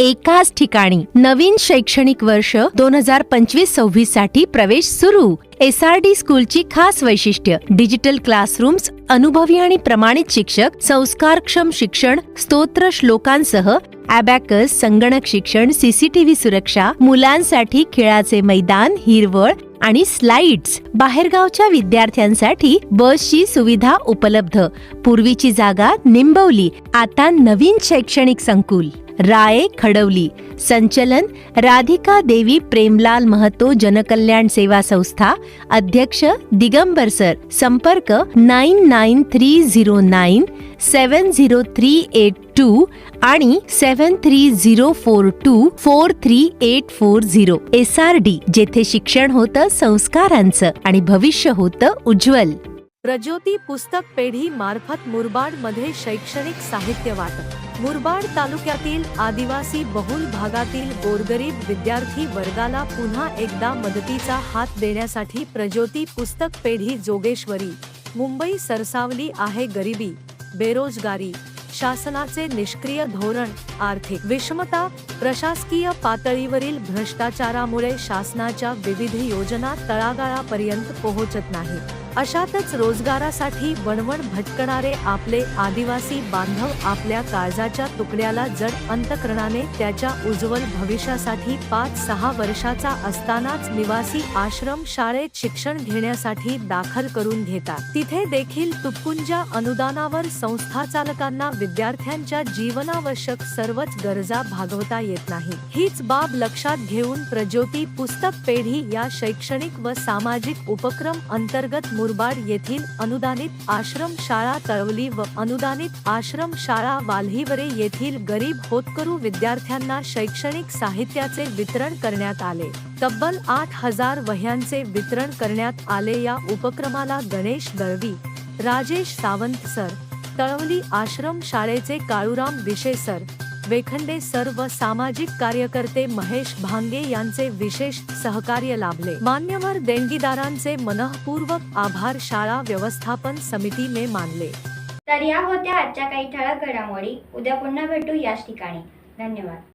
एकाच ठिकाणी नवीन शैक्षणिक वर्ष दोन हजार पंचवीस सव्वीससाठी प्रवेश सुरू. एस आर डी स्कूलची खास वैशिष्ट्य डिजिटल क्लासरूम्स अनुभवी आणि प्रमाणित शिक्षक संस्कारक्षम शिक्षण स्तोत्र श्लोकांसह अबॅकस संगणक शिक्षण सीसीटीव्ही सुरक्षा मुलांसाठी खेळाचे मैदान हिरवळ आणि स्लाइड्स बाहेरगावच्या विद्यार्थ्यांसाठी बसची सुविधा उपलब्ध. पूर्वीची जागा निंबवली आता नवीन शैक्षणिक संकुल. राये खडवली. संचलन राधिका देवी प्रेमलाल महतो जनकल्याण सेवा संस्था अध्यक्ष दिगंबर सर. संपर्क nine nine three zero nine seven zero three eight two आणि seven three zero four two four three eight four zero. S R D जेथे शिक्षण होतं संस्कारांचं आणि भविष्य होतं उज्ज्वल. प्रज्योती पुस्तक पेढी मार्फत मुरबाडमध्ये शैक्षणिक साहित्य वाटप. मुरबाड तालुक्यातील आदिवासी बहुल भागातील गोरगरीब विद्यार्थी वर्गाला पुन्हा एकदा मदतीचा हात देण्यासाठी प्रज्योती पुस्तक पेढी जोगेश्वरी. मुंबई सरसावली आहे गरिबी. बेरोजगारी शासनाचे निष्क्रिय धोरण आर्थिक विषमता प्रशासकीय पातळीवरील भ्रष्टाचारामुळे शासनाच्या विविध योजना तळागाळापर्यंत पोहोचत नाही अशातच रोजगारासाठी वणवण भटकणारे आपले आदिवासी बांधव आपल्या काळजाच्या तुकड्याला जड अंतकरणाने त्याच्या उज्ज्वल भविष्यासाठी पाच सहा वर्षाचा असतानाच निवासी आश्रम शाळेत शिक्षण घेण्यासाठी दाखल करून घेतात. तिथे देखील तुटपुंजा अनुदानावर संस्था चालकांना विद्यार्थ्यांच्या जीवनावश्यक सर्वच गरजा भागवता येत नाही. हीच बाब लक्षात घेऊन प्रज्योती पुस्तक पेढी या शैक्षणिक व सामाजिक उपक्रम अंतर्गत मुरबाड येथील अनुदानित आश्रम शाळा तळवली व अनुदानित आश्रम शाळा वाल्हिवरे येथील गरीब होतकरू विद्यार्थ्यांना शैक्षणिक साहित्याचे वितरण करण्यात आले. तब्बल आठ हजार वह्यांचे वितरण करण्यात आले या उपक्रमाला गणेश दळवी राजेश सावंत सर तळवली आश्रम शाळेचे काळूराम विशे सर वेखंडे सर्व सामाजिक कार्यकर्ते महेश भांगे यांचे विशेष सहकार्य लाभले. मान्यवर देणगीदारांचे मनःपूर्वक आभार शाळा व्यवस्थापन समितीने मानले. तर या होत्या आजच्या काही ठळक घडामोडी. उद्या पुन्हा भेटू याच ठिकाणी. धन्यवाद.